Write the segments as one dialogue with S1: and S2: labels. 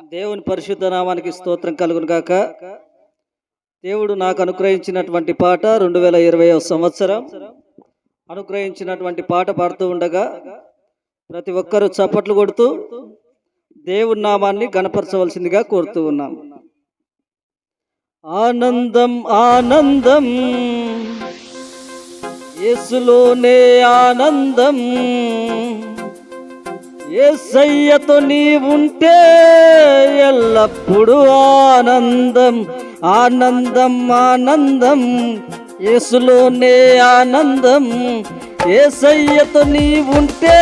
S1: దేవుని పరిశుద్ధ నామానికి స్తోత్రం కలుగును గాక. దేవుడు నాకు అనుగ్రహించినటువంటి పాట రెండు వేల ఇరవై సంవత్సరం. అనుగ్రహించినటువంటి పాట పాడుతూ ఉండగా ప్రతి ఒక్కరూ చప్పట్లు కొడుతూ దేవుని నామాన్ని గణపరచవలసిందిగా కోరుతూ ఉన్నాం. ఆనందం ఆనందం. యేసులోనే ఆనందం. ఏసయ్యతో నీవుంటే ఎల్లప్పుడూ ఆనందం ఆనందం ఆనందం. యేసులోనే ఆనందం. ఏసయ్యతో నీవుంటే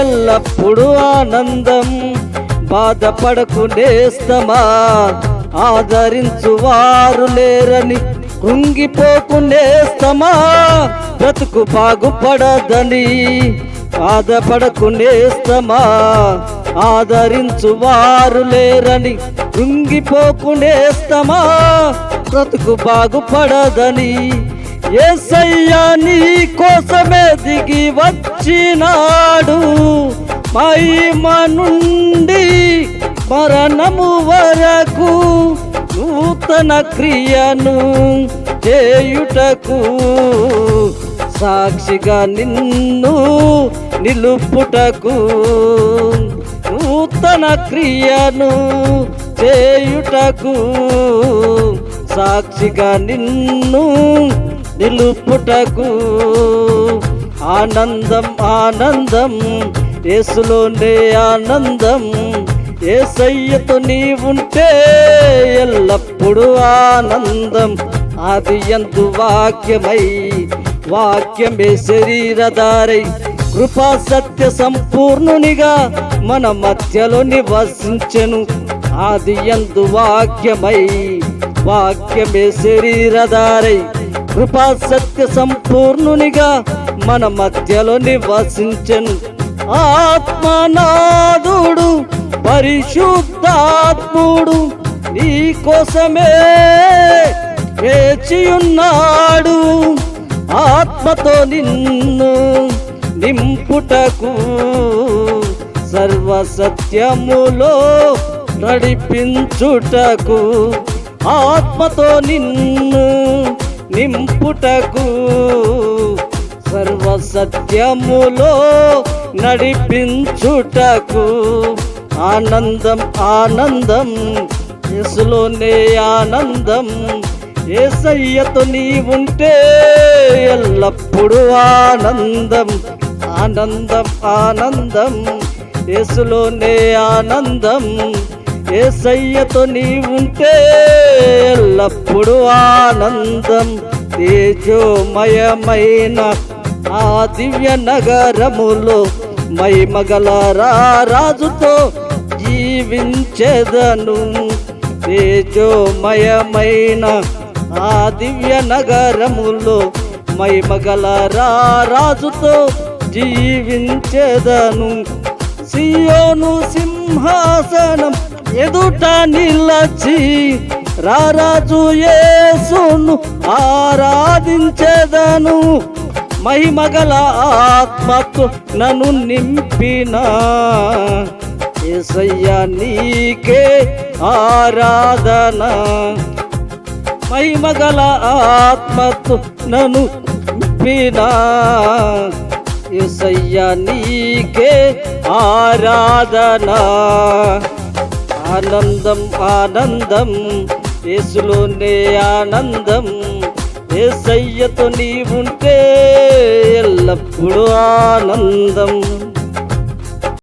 S1: ఎల్లప్పుడూ ఆనందం. బాధపడకు నేస్తమా ఆదరించు వారు లేరని కృంగిపోకు నేస్తమా బ్రతుకు బాగుపడదని బాధపడకు నేస్తమా ఆదరించు వారు లేరని కృంగిపోకు నేస్తమా బ్రతుకు బాగుపడదని ఏసయ్యా నీ కోసమే దిగి వచ్చినాడు. మహిమ నుండి మరణము వరకు నూతన క్రియను చేయుటకు సాక్షిగా నిన్ను నిలుపుటకు నూతన క్రియను చేయుటకు సాక్షిగా నిన్ను నిలుపుటకు ఆనందం ఆనందం ఏసులోనే ఆనందం ఏసయ్యతో నీవుంటే ఎల్లప్పుడూ ఆనందం. అది ఎందు వాక్యమై వాక్యమే శరీరధారై కృపా సత్య సంపూర్ణునిగా మన మధ్యలో నివసించెను. ఆది ఎందు వాక్యమై వాక్యమే శరీరధారై. కృపా సత్య సంపూర్ణునిగా మన మధ్యలో నివసించెను. ఆత్మనాథుడు పరిశుద్ధాత్ముడు నీ కోసమే వేచియున్నాడు. ఆత్మతో నిన్ను చూటకు సర్వ సత్యములో నడిపించుటకు ఆత్మతో నిన్ను నింపుటకు సర్వ సత్యములో నడిపించుటకు ఆనందం ఆనందం యేసులోనే ఆనందం ఏసయ్యతో నీవుంటే ఎల్లప్పుడూ ఆనందం. ఆనందం ఆనందం. యేసులోనే ఆనందం. ఏసయ్యతో నీవుంటే ఎల్లప్పుడూ ఆనందం. తేజోమయమైన ఆ దివ్య నగరములో మైమగల రాజుతో జీవించెదను. తేజోమయమైన ఆ దివ్య నగరములో మైమగల రాజుతో జీవించెదను. సియోను సింహాసనం ఎదుట నిలచి రారాజు యేసును ఆరాధించెదను. మహిమగల ఆత్మతో నన్ను నింపిన ఏసయ్య నీకే ఆరాధన. మహిమగల ఆత్మతో నన్ను నింపిన ఏసయ్య నీకే ఆరాధన. ఆనందం ఆనందం ఏసులోనే ఆనందం. ఏసయ్యతో నీవుంటే ఎల్లప్పుడూ ఆనందం.